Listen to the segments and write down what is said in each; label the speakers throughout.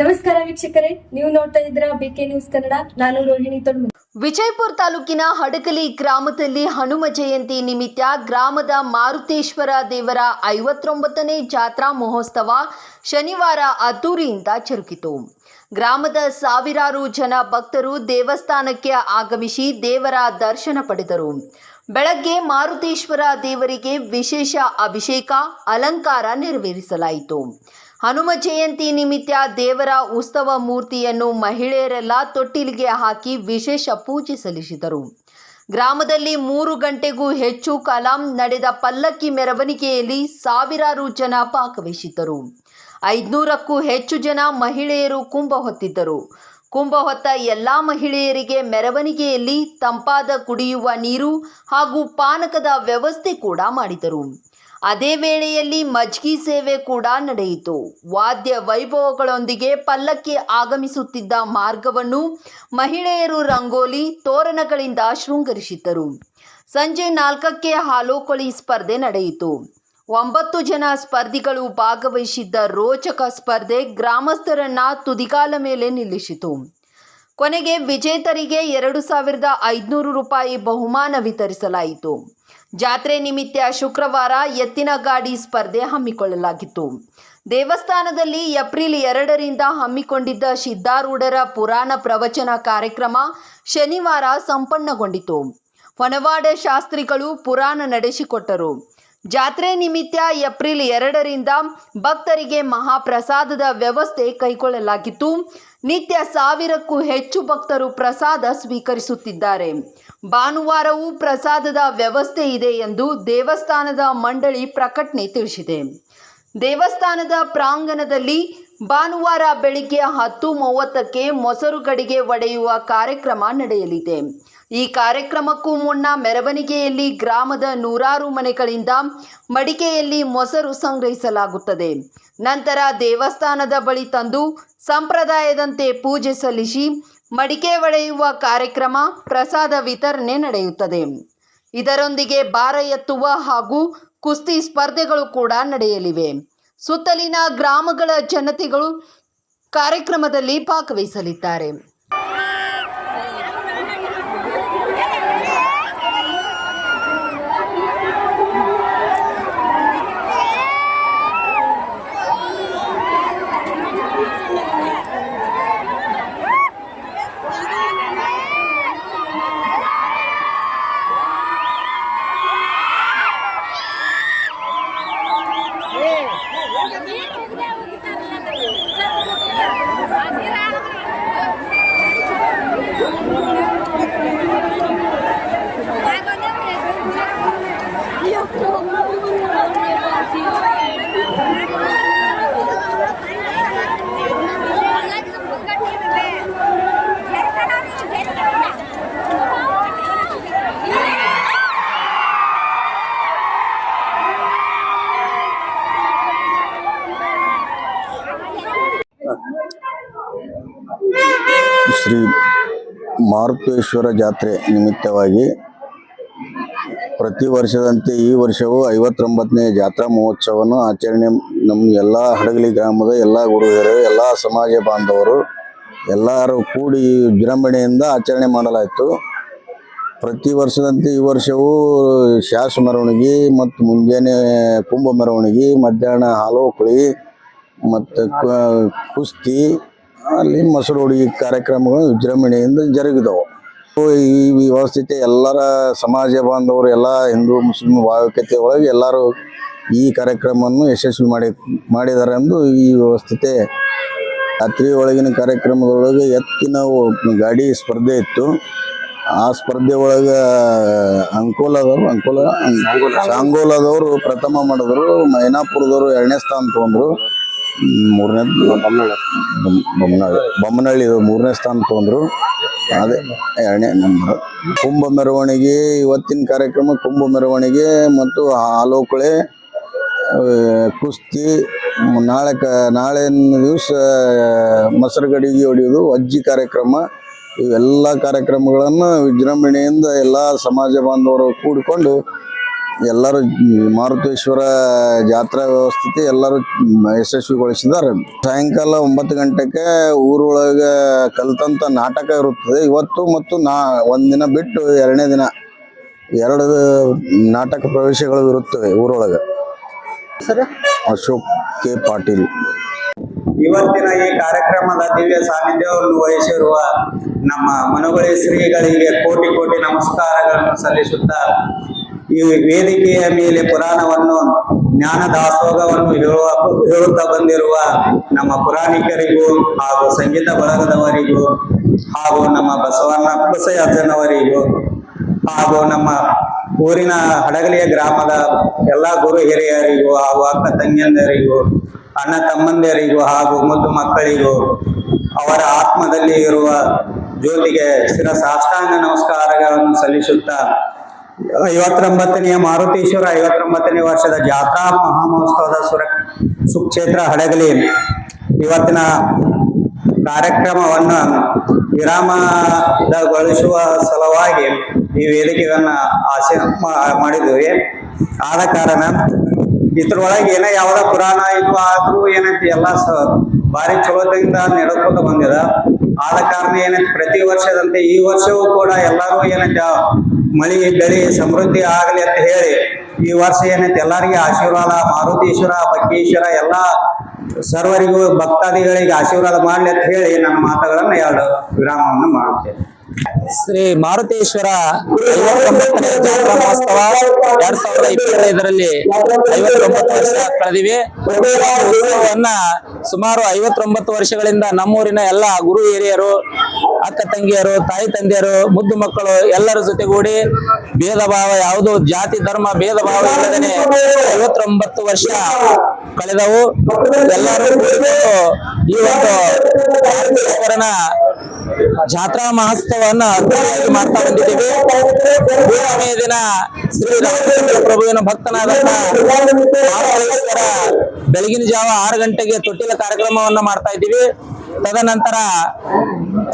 Speaker 1: ನಮಸ್ಕಾರ ವೀಕ್ಷಕರೇ, ನೀವು ನೋಡ್ತಾ ಇದ್ರ ಬಿಕೆ ನ್ಯೂಸ್ ಕನ್ನಡ ನಾನು ರೋಹಿಣಿ ತೊಡ್ಮನಿ.
Speaker 2: ವಿಜಯಪುರ ತಾಲೂಕಿನ ಹಡಕಲಿ ಗ್ರಾಮದಲ್ಲಿ ಹನುಮ ಜಯಂತಿ ನಿಮಿತ್ತ ಗ್ರಾಮದ ಮಾರುತೇಶ್ವರ ದೇವರ ಐವತ್ತೊಂಬತ್ತನೇ ಜಾತ್ರಾ ಮಹೋತ್ಸವ ಶನಿವಾರ ಅದ್ದೂರಿಯಿಂದ ಜರುಗಿತು. ಗ್ರಾಮದ ಸಾವಿರಾರು ಜನ ಭಕ್ತರು ದೇವಸ್ಥಾನಕ್ಕೆ ಆಗಮಿಸಿ ದೇವರ ದರ್ಶನ ಪಡೆದರು. ಬೆಳಗ್ಗೆ ಮಾರುತೇಶ್ವರ ದೇವರಿಗೆ ವಿಶೇಷ ಅಭಿಷೇಕ, ಅಲಂಕಾರ ನೆರವೇರಿಸಲಾಯಿತು. ಹನುಮ ಜಯಂತಿ ನಿಮಿತ್ತ ದೇವರ ಉತ್ಸವ ಮೂರ್ತಿಯನ್ನು ಮಹಿಳೆಯರೆಲ್ಲ ತೊಟ್ಟಿಲಿಗೆ ಹಾಕಿ ವಿಶೇಷ ಪೂಜೆ ಸಲ್ಲಿಸಿದರು. ಗ್ರಾಮದಲ್ಲಿ ಮೂರು ಗಂಟೆಗೂ ಹೆಚ್ಚು ಕಲಾಂ ನಡೆದ ಪಲ್ಲಕ್ಕಿ ಮೆರವಣಿಗೆಯಲ್ಲಿ ಸಾವಿರಾರು ಜನ ಭಾಗವಹಿಸಿದ್ದರು. ಐದುನೂರಕ್ಕೂ ಹೆಚ್ಚು ಜನ ಮಹಿಳೆಯರು ಕುಂಭ ಹೊತ್ತಿದ್ದರು. ಕುಂಭ ಹೊತ್ತ ಎಲ್ಲ ಮಹಿಳೆಯರಿಗೆ ಮೆರವಣಿಗೆಯಲ್ಲಿ ತಂಪಾದ ಕುಡಿಯುವ ನೀರು ಹಾಗೂ ಪಾನಕದ ವ್ಯವಸ್ಥೆ ಕೂಡ ಮಾಡಿದರು. ಅದೇ ವೇಳೆಯಲ್ಲಿ ಮಜ್ಗಿ ಸೇವೆ ಕೂಡ ನಡೆಯಿತು. ವಾದ್ಯ ವೈಭವಗಳೊಂದಿಗೆ ಪಲ್ಲಕ್ಕಿ ಆಗಮಿಸುತ್ತಿದ್ದ ಮಾರ್ಗವನ್ನು ಮಹಿಳೆಯರು ರಂಗೋಲಿ, ತೋರಣಗಳಿಂದ ಶೃಂಗರಿಸಿದ್ದರು. ಸಂಜೆ ನಾಲ್ಕಕ್ಕೆ ಹಾಲೋಕೊಳಿ ಸ್ಪರ್ಧೆ ನಡೆಯಿತು. ಒಂಬತ್ತು ಜನ ಸ್ಪರ್ಧಿಗಳು ಭಾಗವಹಿಸಿದ್ದ ರೋಚಕ ಸ್ಪರ್ಧೆ ಗ್ರಾಮಸ್ಥರನ್ನ ತುದಿಗಾಲ ಮೇಲೆ ನಿಲ್ಲಿಸಿತು. ಕೊನೆಗೆ ವಿಜೇತರಿಗೆ ಎರಡು ಸಾವಿರದ ಐದುನೂರು ರೂಪಾಯಿ ಬಹುಮಾನ ವಿತರಿಸಲಾಯಿತು. ಜಾತ್ರೆ ನಿಮಿತ್ತ ಶುಕ್ರವಾರ ಎತ್ತಿನ ಗಾಡಿ ಸ್ಪರ್ಧೆ ಹಮ್ಮಿಕೊಳ್ಳಲಾಗಿತ್ತು. ದೇವಸ್ಥಾನದಲ್ಲಿ ಏಪ್ರಿಲ್ ಎರಡರಿಂದ ಹಮ್ಮಿಕೊಂಡಿದ್ದ ಸಿದ್ಧಾರೂಢರ ಪುರಾಣ ಪ್ರವಚನ ಕಾರ್ಯಕ್ರಮ ಶನಿವಾರ ಸಂಪನ್ನಗೊಂಡಿತು. ಹೊನವಾಡ ಶಾಸ್ತ್ರಿಗಳು ಪುರಾಣ ನಡೆಸಿಕೊಟ್ಟರು. ಜಾತ್ರೆ ನಿಮಿತ್ತ ಏಪ್ರಿಲ್ ಎರಡರಿಂದ ಭಕ್ತರಿಗೆ ಮಹಾಪ್ರಸಾದದ ವ್ಯವಸ್ಥೆ ಕೈಗೊಳ್ಳಲಾಗಿತ್ತು. ನಿತ್ಯ ಸಾವಿರಕ್ಕೂ ಹೆಚ್ಚು ಭಕ್ತರು ಪ್ರಸಾದ ಸ್ವೀಕರಿಸುತ್ತಿದ್ದಾರೆ. ಭಾನುವಾರವೂ ಪ್ರಸಾದದ ವ್ಯವಸ್ಥೆ ಇದೆ ಎಂದು ದೇವಸ್ಥಾನದ ಮಂಡಳಿ ಪ್ರಕಟಣೆ ತಿಳಿಸಿದೆ. ದೇವಸ್ಥಾನದ ಪ್ರಾಂಗಣದಲ್ಲಿ ಭಾನುವಾರ ಬೆಳಿಗ್ಗೆ ಹತ್ತು ಮೂವತ್ತಕ್ಕೆ ಮೊಸರು ಗಡಿಗೆ ಒಡೆಯುವ ಕಾರ್ಯಕ್ರಮ ನಡೆಯಲಿದೆ. ಈ ಕಾರ್ಯಕ್ರಮಕ್ಕೂ ಮುನ್ನ ಮೆರವಣಿಗೆಯಲ್ಲಿ ಗ್ರಾಮದ ನೂರಾರು ಮನೆಗಳಿಂದ ಮಡಿಕೆಯಲ್ಲಿ ಮೊಸರು ಸಂಗ್ರಹಿಸಲಾಗುತ್ತದೆ. ನಂತರ ದೇವಸ್ಥಾನದ ಬಳಿ ತಂದು ಸಂಪ್ರದಾಯದಂತೆ ಪೂಜೆ ಸಲ್ಲಿಸಿ ಮಡಿಕೆ ಒಡೆಯುವ ಕಾರ್ಯಕ್ರಮ, ಪ್ರಸಾದ ವಿತರಣೆ ನಡೆಯುತ್ತದೆ. ಇದರೊಂದಿಗೆ ಭಾರ ಎತ್ತುವ ಹಾಗೂ ಕುಸ್ತಿ ಸ್ಪರ್ಧೆಗಳು ಕೂಡ ನಡೆಯಲಿವೆ. ಸುತ್ತಲಿನ ಗ್ರಾಮಗಳ ಜನತೆಗಳು ಕಾರ್ಯಕ್ರಮದಲ್ಲಿ ಭಾಗವಹಿಸಲಿದ್ದಾರೆ.
Speaker 3: ಶ್ರೀ ಮಾರುತೇಶ್ವರ ಜಾತ್ರೆ ನಿಮಿತ್ತವಾಗಿ ಪ್ರತಿ ವರ್ಷದಂತೆ ಈ ವರ್ಷವೂ ಐವತ್ತೊಂಬತ್ತನೇ ಜಾತ್ರಾ ಮಹೋತ್ಸವವನ್ನು ಆಚರಣೆ ನಮ್ಮ ಎಲ್ಲ ಹಡಗಲಿ ಗ್ರಾಮದ ಎಲ್ಲ ಗುರುಹಿರು ಎಲ್ಲ ಸಮಾಜ ಬಾಂಧವರು, ಎಲ್ಲರೂ ಕೂಡಿ ವಿಜೃಂಭಣೆಯಿಂದ ಆಚರಣೆ ಮಾಡಲಾಯಿತು. ಪ್ರತಿ ವರ್ಷದಂತೆ ಈ ವರ್ಷವೂ ಶಾಸ ಮೆರವಣಿಗೆ ಮತ್ತು ಮುಂಜಾನೆ ಕುಂಭ ಮೆರವಣಿಗೆ, ಮಧ್ಯಾಹ್ನ ಹಾಲೋಕುಳಿ ಮತ್ತು ಕುಸ್ತಿ, ಅಲ್ಲಿ ಮೊಸರು ಹುಡುಗಿ ಕಾರ್ಯಕ್ರಮಗಳು ವಿಜೃಂಭಣೆಯಿಂದ ಜರುಗಿದವು. ಈ ವ್ಯವಸ್ಥಿತ ಎಲ್ಲರ ಸಮಾಜ ಬಾಂಧವರು ಎಲ್ಲ ಹಿಂದೂ ಮುಸ್ಲಿಂ ಭಾವಕತೆ ಒಳಗೆ ಎಲ್ಲರೂ ಈ ಕಾರ್ಯಕ್ರಮವನ್ನು ಯಶಸ್ವಿ ಮಾಡಿ ಮಾಡಿದ್ದಾರೆ ಎಂದು ಈ ವ್ಯವಸ್ಥಿತೆ ರಾತ್ರಿ ಒಳಗಿನ ಕಾರ್ಯಕ್ರಮದೊಳಗೆ ಎತ್ತಿನ ಗಾಡಿ ಸ್ಪರ್ಧೆ ಇತ್ತು ಆ ಸ್ಪರ್ಧೆ ಒಳಗೆ ಅಂಕೋಲದವರು ಅಂಕೋಲ ಸಾಂಗೋಲಾದವರು ಪ್ರಥಮ ಮಾಡಿದ್ರು ಮೈನಾಪುರದವರು ಎರಡನೇ ಸ್ಥಾನ ತಗೊಂಡ್ರು ಮೂರನೇ ಬೊಮ್ಮನಹಳ್ಳಿ ಬೊಮ್ಮನಹಳ್ಳಿ ಮೂರನೇ ಸ್ಥಾನ ತೊಗೊಂಡ್ರು. ಅದೇ ಎರಡನೇ ನಂಬರ್ ಕುಂಭ ಮೆರವಣಿಗೆ, ಇವತ್ತಿನ ಕಾರ್ಯಕ್ರಮ ಕುಂಭ ಮೆರವಣಿಗೆ ಮತ್ತು ಆಲೋಕಳೆ ಕುಸ್ತಿ, ನಾಳೆ ಕ ನಾಳೆ ದಿವಸ ಮೊಸರು ಗಡಿಗೆ ಹೊಡೆಯೋದು ಅಜ್ಜಿ ಕಾರ್ಯಕ್ರಮ. ಇವೆಲ್ಲ ಕಾರ್ಯಕ್ರಮಗಳನ್ನು ವಿಜೃಂಭಣೆಯಿಂದ ಎಲ್ಲ ಸಮಾಜ ಬಾಂಧವರು ಕೂಡಿಕೊಂಡು ಎಲ್ಲರೂ ಮಾರುತೇಶ್ವರ ಜಾತ್ರಾ ವ್ಯವಸ್ಥೆ ಎಲ್ಲರೂ ಯಶಸ್ವಿಗೊಳಿಸಿದ್ದಾರೆ. ಸಾಯಂಕಾಲ ಒಂಬತ್ತು ಗಂಟೆಗೆ ಊರೊಳಗೆ ಕಲ್ತಂತ ನಾಟಕ ಇರುತ್ತದೆ. ಇವತ್ತು ಮತ್ತು ನಾ ಒಂದಿನ ಬಿಟ್ಟು ಎರಡನೇ ದಿನ ಎರಡು ನಾಟಕ ಪ್ರವೇಶಗಳು ಇರುತ್ತವೆ ಊರೊಳಗೆ. ಅಶೋಕ್ ಕೆ. ಪಾಟೀಲ್.
Speaker 4: ಇವತ್ತಿನ ಈ ಕಾರ್ಯಕ್ರಮದ ದಿವ್ಯ ಸಾನ್ನಿಧ್ಯವನ್ನು ವಹಿಸಿರುವ ನಮ್ಮ ಮನುಗಳಿ ಶ್ರೀಗಳಿಗೆ ಕೋಟಿ ಕೋಟಿ ನಮಸ್ಕಾರಗಳನ್ನು ಸಲ್ಲಿಸುತ್ತಾ ಈ ವೇದಿಕೆಯ ಮೇಲೆ ಪುರಾಣವನ್ನು ಜ್ಞಾನ ದಾಸೋಗವನ್ನು ಹೇಳುವ, ಹೇಳುತ್ತಾ ಬಂದಿರುವ ನಮ್ಮ ಪುರಾಣಿಕರಿಗೂ ಹಾಗೂ ಸಂಗೀತ ಬಳಗದವರಿಗೂ ಹಾಗೂ ನಮ್ಮ ಬಸವಣ್ಣ ಬಸಯ್ಯಜ್ಜನವರಿಗೂ ಹಾಗೂ ನಮ್ಮ ಊರಿನ ಹಡಗಲಿಯ ಗ್ರಾಮದ ಎಲ್ಲ ಗುರು ಹಿರಿಯರಿಗೂ ಹಾಗೂ ಅಕ್ಕ ತಂಗಿಯಂದರಿಗೂ, ಅಣ್ಣ ತಮ್ಮಂದಿರಿಗೂ ಹಾಗೂ ಮುದ್ದು ಮಕ್ಕಳಿಗೂ ಅವರ ಆತ್ಮದಲ್ಲಿ ಇರುವ ಜ್ಯೋತಿಗೆ ಸ್ಥಿರ ಸಾಷ್ಟಾಂಗ ನಮಸ್ಕಾರಗಳನ್ನು ಸಲ್ಲಿಸುತ್ತಾ ಐವತ್ತೊಂಬತ್ತನೆಯ ಮಾರುತೇಶ್ವರ ಐವತ್ತೊಂಬತ್ತನೇ ವರ್ಷದ ಜಾತ್ರಾ ಮಹಾಮಹೋತ್ಸವದ ಸುರ, ಸುಕ್ಷೇತ್ರ ಹಡಗಲಿ. ಇವತ್ತಿನ ಕಾರ್ಯಕ್ರಮವನ್ನು ವಿರಾಮದಗೊಳಿಸುವ ಸಲುವಾಗಿ ಈ ವೇದಿಕೆಯನ್ನ ಆಸೆ ಮಾಡಿದ್ದೇವೆ. ಆದ ಕಾರಣ ಇದ್ರೊಳಗೆ ಏನೋ ಯಾವ್ದ ಪುರಾಣ ಇದು ಆದ್ರೂ ಏನೈತಿ ಎಲ್ಲ ಸ, ಭಾರಿ ಚಲೋದಿಂದ ನಡೆದುಕೊಂಡು ಬಂದಿದೆ. ಆದ ಕಾರಣ ಏನೈತಿ ಪ್ರತಿ ವರ್ಷದಂತೆ ಈ ವರ್ಷವೂ ಕೂಡ ಎಲ್ಲರೂ ಏನೈತಿ ಮಳಿ ಬೆಳೆ ಸಮೃದ್ಧಿ ಆಗಲಿ ಅಂತ ಹೇಳಿ ಈ ವರ್ಷ ಏನಂತ? ಎಲ್ಲರಿಗೆ ಆಶೀರ್ವಾದ, ಮಾರುತೀಶ್ವರ ಬಕ್ಕೀಶ್ವರ ಎಲ್ಲ ಸರ್ವರಿಗೂ ಭಕ್ತಾದಿಗಳಿಗೆ ಆಶೀರ್ವಾದ ಮಾಡಲಿ ಅಂತ ಹೇಳಿ ನನ್ನ ಮಾತುಗಳನ್ನು ಎರಡು ವಿರಾಮವನ್ನು ಮಾಡುತ್ತೇನೆ.
Speaker 5: ಶ್ರೀ ಮಾರುತೇಶ್ವರ ಐವತ್ತೊಂಬತ್ತನೇ ಜಾತ್ರಾ ಮಹೋತ್ಸವ ಎರಡ್ ಸಾವಿರದ ಇಪ್ಪತ್ತೈದರಲ್ಲಿ ಐವತ್ತೊಂಬತ್ತು ವರ್ಷ ಕಳೆದಿವೆ. ಉತ್ಸವವನ್ನ ಸುಮಾರು ಐವತ್ತೊಂಬತ್ತು ವರ್ಷಗಳಿಂದ ನಮ್ಮೂರಿನ ಎಲ್ಲ ಗುರು ಹಿರಿಯರು, ಅಕ್ಕ ತಂಗಿಯರು, ತಾಯಿ ತಂದೆಯರು, ಮುದ್ದು ಮಕ್ಕಳು ಎಲ್ಲರ ಜೊತೆಗೂಡಿ ಭೇದ ಭಾವ ಯಾವುದು, ಜಾತಿ, ಧರ್ಮ, ಭೇದ ಭಾವ ಇಲ್ಲದೇನೆ ಐವತ್ತೊಂಬತ್ತು ವರ್ಷ ಕಳೆದವು. ಎಲ್ಲರೂ ಈ ಒಂದು ಜಾತ್ರಾ ಮಹೋತ್ಸವವನ್ನ ಅದ್ಭುತವಾಗಿ ಮಾಡ್ತಾ ಬಂದಿದ್ದೀವಿ. ಮೂರನೇ ದಿನ ಶ್ರೀ ರಾಮಚಂದ್ರ ಪ್ರಭುವಿನ ಭಕ್ತನಾದ ಬೆಳಗಿನ ಜಾವ ಆರು ಗಂಟೆಗೆ ತೊಟ್ಟಿಲ ಕಾರ್ಯಕ್ರಮವನ್ನ ಮಾಡ್ತಾ ಇದ್ದೀವಿ. ತದನಂತರ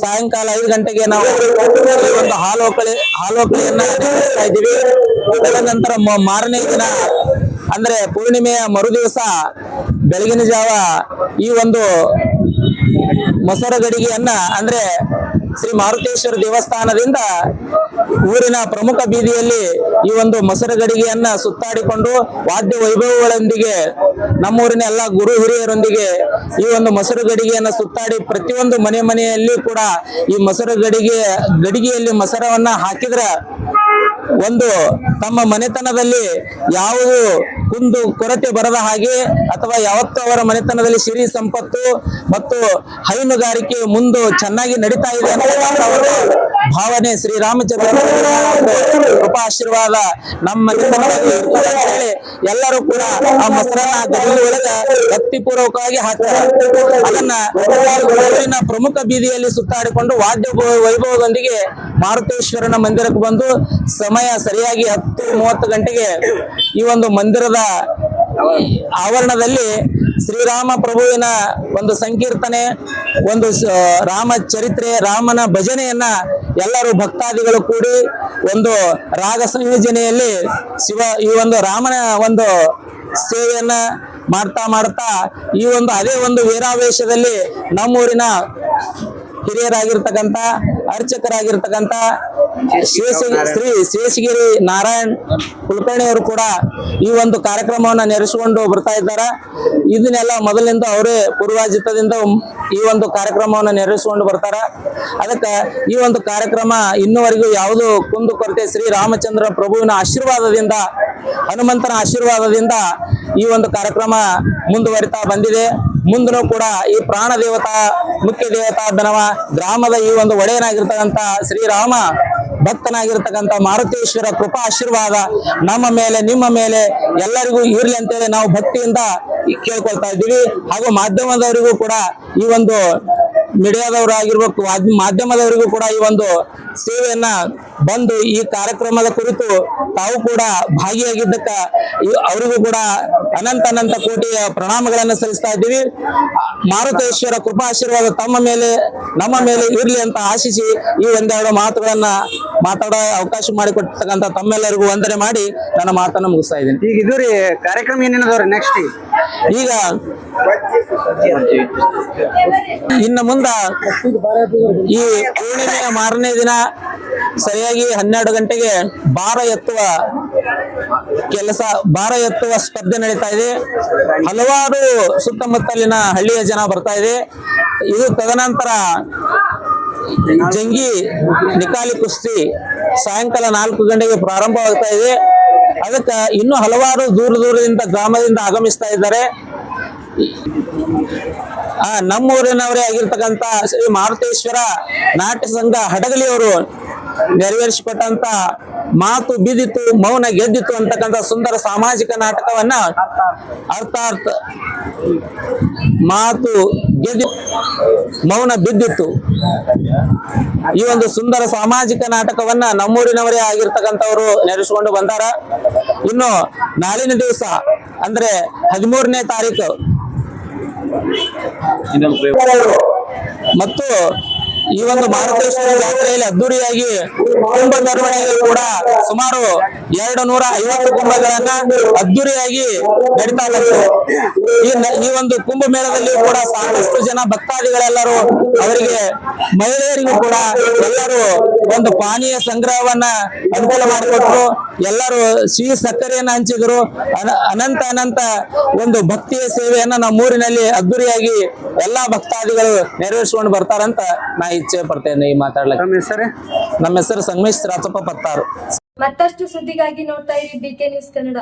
Speaker 5: ಸಾಯಂಕಾಲ ಐದು ಗಂಟೆಗೆ ನಾವು ಒಂದು ಹಾಲೋಕಳಿ ಹಾಲೋಕಳಿಯನ್ನ ಮಾಡ್ತಾ ಇದ್ದೀವಿ. ತದನಂತರ ಮಾರನೇ ದಿನ ಅಂದ್ರೆ ಪೂರ್ಣಿಮೆಯ ಮರುದಿವಸ ಬೆಳಗಿನ ಜಾವ ಈ ಒಂದು ಮೊಸರಗಡಿಗೆಯನ್ನ ಅಂದ್ರೆ ಶ್ರೀ ಮಾರುತೇಶ್ವರ ದೇವಸ್ಥಾನದಿಂದ ಊರಿನ ಪ್ರಮುಖ ಬೀದಿಯಲ್ಲಿ ಈ ಒಂದು ಮೊಸರಗಡಿಗೆಯನ್ನ ಸುತ್ತಾಡಿಕೊಂಡು ವಾದ್ಯ ವೈಭವಗಳೊಂದಿಗೆ ನಮ್ಮೂರಿನ ಎಲ್ಲ ಗುರು ಹಿರಿಯರೊಂದಿಗೆ ಈ ಒಂದು ಮೊಸರು ಗಡಿಗೆಯನ್ನ ಸುತ್ತಾಡಿ ಪ್ರತಿಯೊಂದು ಮನೆ ಮನೆಯಲ್ಲಿ ಕೂಡ ಈ ಮೊಸರು ಗಡಿಗೆ ಗಡಿಗೆಯಲ್ಲಿ ಮೊಸರವನ್ನ ಹಾಕಿದ್ರೆ ಒಂದು ತಮ್ಮ ಮನೆತನದಲ್ಲಿ ಯಾವುದು ಕುಂದು ಕೊರತೆ ಬರದ ಹಾಗೆ ಅಥವಾ ಯಾವತ್ತೂ ಅವರ ಮನೆತನದಲ್ಲಿ ಸಿರಿ ಸಂಪತ್ತು ಮತ್ತು ಹೈನುಗಾರಿಕೆ ಮುಂದೆ ಚೆನ್ನಾಗಿ ನಡೀತಾ ಇದೆ ಅನ್ನೋದು ಭಾವನೆ ಶ್ರೀರಾಮಚಂದ್ರ ಆಶೀರ್ವಾದ ನಮ್ಮ ಎಲ್ಲರೂ ಕೂಡ ಆ ಮೊಸರನ್ನ ಗಡಿಗೆ ಒಳಗ ಭಕ್ತಿಪೂರ್ವಕವಾಗಿ ಹಾಕ್ತಾರೆ. ಅದನ್ನ ಪ್ರಮುಖ ಬೀದಿಯಲ್ಲಿ ಸುತ್ತಾಡಿಕೊಂಡು ವಾದ್ಯ ವೈಭವದೊಂದಿಗೆ ಮಾರುತೇಶ್ವರನ ಮಂದಿರಕ್ಕೆ ಬಂದು ಸಮಯ ಸರಿಯಾಗಿ ಹತ್ತು ಮೂವತ್ತು ಗಂಟೆಗೆ ಈ ಒಂದು ಮಂದಿರದ ಆವರಣದಲ್ಲಿ ಶ್ರೀರಾಮ ಪ್ರಭುವಿನ ಒಂದು ಸಂಕೀರ್ತನೆ, ಒಂದು ರಾಮ ಚರಿತ್ರೆ, ರಾಮನ ಭಜನೆಯನ್ನ ಎಲ್ಲರೂ ಭಕ್ತಾದಿಗಳು ಕೂಡಿ ಒಂದು ರಾಗ ಸಂಯೋಜನೆಯಲ್ಲಿ ಶಿವ, ಈ ಒಂದು ರಾಮನ ಒಂದು ಸೇವೆಯನ್ನ ಮಾಡ್ತಾ ಮಾಡ್ತಾ ಈ ಒಂದು ಅದೇ ಒಂದು ವೀರಾವೇಶದಲ್ಲಿ ನಮ್ಮೂರಿನ ಹಿರಿಯರಾಗಿರ್ತಕ್ಕಂಥ, ಅರ್ಚಕರಾಗಿರ್ತಕ್ಕಂಥ ಶ್ರೀ ಶೇಷಗಿರಿ ನಾರಾಯಣ್ ಕುಲಕರ್ಣಿ ಅವರು ಕೂಡ ಈ ಒಂದು ಕಾರ್ಯಕ್ರಮವನ್ನ ನೆರೆಸಿಕೊಂಡು ಬರ್ತಾ ಇದ್ದಾರೆ. ಇದನ್ನೆಲ್ಲ ಮೊದಲಿಂದ ಅವರೇ ಪೂರ್ವಾಜಿತದಿಂದ ಈ ಒಂದು ಕಾರ್ಯಕ್ರಮವನ್ನ ನೆರೆಸಿಕೊಂಡು ಬರ್ತಾರ. ಅದಕ್ಕೆ ಈ ಒಂದು ಕಾರ್ಯಕ್ರಮ ಇನ್ನುವರೆಗೂ ಯಾವುದು ಕುಂದು ಕೊರತೆ ಶ್ರೀ ರಾಮಚಂದ್ರ ಪ್ರಭುವಿನ ಆಶೀರ್ವಾದದಿಂದ ಹನುಮಂತನ ಆಶೀರ್ವಾದದಿಂದ ಈ ಒಂದು ಕಾರ್ಯಕ್ರಮ ಮುಂದುವರಿತಾ ಬಂದಿದೆ. ಮುಂದೂ ಕೂಡ ಈ ಪ್ರಾಣ ದೇವತಾ ಮುಖ್ಯ ದೇವತಾ ದನವ ಗ್ರಾಮದ ಈ ಒಂದು ಒಡೆಯನಾಗಿರ್ತಕ್ಕಂಥ ಶ್ರೀರಾಮ ಭಕ್ತನಾಗಿರ್ತಕ್ಕಂಥ ಮಾರುತೇಶ್ವರ ಕೃಪಾ ಆಶೀರ್ವಾದ ನಮ್ಮ ಮೇಲೆ, ನಿಮ್ಮ ಮೇಲೆ ಎಲ್ಲರಿಗೂ ಇರ್ಲಿ ಅಂತೇಳಿ ನಾವು ಭಕ್ತಿಯಿಂದ ಕೇಳ್ಕೊಳ್ತಾ ಇದ್ದೀವಿ. ಹಾಗೂ ಮಾಧ್ಯಮದವರಿಗೂ ಕೂಡ ಈ ಒಂದು ಮೀಡಿಯಾದವರು ಆಗಿರ್ಬೇಕು ಮಾಧ್ಯ- ಮಾಧ್ಯಮದವರಿಗೂ ಕೂಡ ಈ ಒಂದು ಸೇವೆಯನ್ನ ಬಂದು ಈ ಕಾರ್ಯಕ್ರಮದ ಕುರಿತು ತಾವು ಕೂಡ ಭಾಗಿಯಾಗಿದ್ದಕ್ಕ ಅವರಿಗೂ ಕೂಡ ಅನಂತ ಅನಂತ ಕೋಟಿಯ ಪ್ರಣಾಮಗಳನ್ನು ಸಲ್ಲಿಸ್ತಾ ಇದ್ದೀವಿ. ಮಾರುತೇಶ್ವರ ಕೃಪಾಶೀರ್ವಾದ ತಮ್ಮ ಮೇಲೆ, ನಮ್ಮ ಮೇಲೆ ಇರಲಿ ಅಂತ ಆಶಿಸಿ ಈ ಒಂದೆರಡು ಮಾತುಗಳನ್ನ ಮಾತಾಡೋ ಅವಕಾಶ ಮಾಡಿಕೊಟ್ಟಕ್ಕಂತ ತಮ್ಮೆಲ್ಲರಿಗೂ ವಂದನೆ ಮಾಡಿ ನನ್ನ ಮಾತನ್ನ ಮುಗಿಸ್ತಾ ಇದ್ದೀನಿ.
Speaker 4: ಈಗ ಇದು ರೀ ಕಾರ್ಯಕ್ರಮ ಏನೇನದವ್ರಿ ನೆಕ್ಸ್ಟ್
Speaker 5: ಈಗ ಇನ್ನು ಮುಂದ ಈ ಪೂರ್ಣಿಮೆಯ ಮಾರನೇ ದಿನ ಸರಿಯಾಗಿ ಹನ್ನೆರಡು ಗಂಟೆಗೆ ಭಾರ ಎತ್ತುವ ಕೆಲಸ ಭಾರ ಎತ್ತುವ ಸ್ಪರ್ಧೆ ನಡೀತಾ ಇದೆ. ಹಲವಾರು ಸುತ್ತಮುತ್ತಲಿನ ಹಳ್ಳಿಯ ಜನ ಬರ್ತಾ ಇದೆ. ಇದು ತದನಂತರ ಜಂಗಿ ನಿಕಾಲಿ ಕುಸ್ತಿ ಸಾಯಂಕಾಲ ನಾಲ್ಕು ಗಂಟೆಗೆ ಪ್ರಾರಂಭವಾಗ್ತಾ ಇದೆ. ಅದಕ್ಕೆ ಇನ್ನೂ ಹಲವಾರು ದೂರ ದೂರದಿಂದ ಗ್ರಾಮದಿಂದ ಆಗಮಿಸ್ತಾ ಇದ್ದಾರೆ. ಆ, ನಮ್ಮೂರಿನವರೇ ಆಗಿರ್ತಕ್ಕಂತ ಶ್ರೀ ಮಾರುತೇಶ್ವರ ನಾಟ್ಯ ಸಂಘ ಹಡಗಲಿಯವರು ನೆರವೇರಿಸಿಕೊಟ್ಟಂತ ಮಾತು ಬಿದ್ದಿತ್ತು ಮೌನ ಗೆದ್ದಿತು ಅಂತಕ್ಕಂಥ ಸುಂದರ ಸಾಮಾಜಿಕ ನಾಟಕವನ್ನ ಅರ್ಥಾತ್ ಮಾತು ಗೆದ್ದು ಮೌನ ಬಿದ್ದಿತ್ತು ಈ ಒಂದು ಸುಂದರ ಸಾಮಾಜಿಕ ನಾಟಕವನ್ನ ನಮ್ಮೂರಿನವರೇ ಆಗಿರ್ತಕ್ಕಂಥವ್ರು ನೆರೆಸಿಕೊಂಡು ಬಂದಾರ. ಇನ್ನು ನಾಳಿನ ದಿವಸ ಅಂದ್ರೆ ಹದಿಮೂರನೇ ತಾರೀಕು. ಮತ್ತು ಈ ಒಂದು ಮಾರುತೇಶ್ವರ ಜಾತ್ರೆಯಲ್ಲಿ ಅದ್ದೂರಿಯಾಗಿ ಕುಂಭ ಮೆರವಣಿಗೆ ಕೂಡ ಸುಮಾರು ಎರಡು ನೂರ ಐವತ್ತು ಕುಂಭಗಳನ್ನ ಅದ್ದೂರಿಯಾಗಿ ನಡೀತಾ ಬಂತು. ಈ ಒಂದು ಕುಂಭ ಮೇಳದಲ್ಲಿ ಕೂಡ ಸಾಕಷ್ಟು ಜನ ಭಕ್ತಾದಿಗಳೆಲ್ಲರೂ ಅವರಿಗೆ ಮಹಿಳೆಯರಿಗೂ ಕೂಡ ಎಲ್ಲರೂ ಒಂದು ಪಾನೀಯ ಸಂಗ್ರಹವನ್ನ ಅನುಕೂಲ ಮಾಡಿಕೊಟ್ರು. ಎಲ್ಲರೂ ಸಿಹಿ ಸಕ್ಕರೆಯನ್ನ ಹಂಚಿದ್ರು. ಅನ- ಅನಂತ ಅನಂತ ಒಂದು ಭಕ್ತಿಯ ಸೇವೆಯನ್ನ ನಮ್ಮೂರಿನಲ್ಲಿ ಅದ್ದೂರಿಯಾಗಿ ಎಲ್ಲಾ ಭಕ್ತಾದಿಗಳು ನೆರವೇರಿಸಿಕೊಂಡು ಬರ್ತಾರಂತ ನಾ ಇಚ್ಛೆ ಪಡ್ತೇನೆ ಈ ಮಾತಾಡ್ಲಿಕ್ಕೆ.
Speaker 4: ನಮ್ಮ ಹೆಸರು?
Speaker 5: ನಮ್ಮ ಹೆಸರು ಸಂಗಮೇಶ್ ರಾಚಪ್ಪ ಪತ್ತಾರು.
Speaker 1: ಮತ್ತಷ್ಟು ಸುದ್ದಿಗಾಗಿ ನೋಡ್ತಾ ಇರಿ ಬಿ ಕೆ ನ್ಯೂಸ್ ಕನ್ನಡ.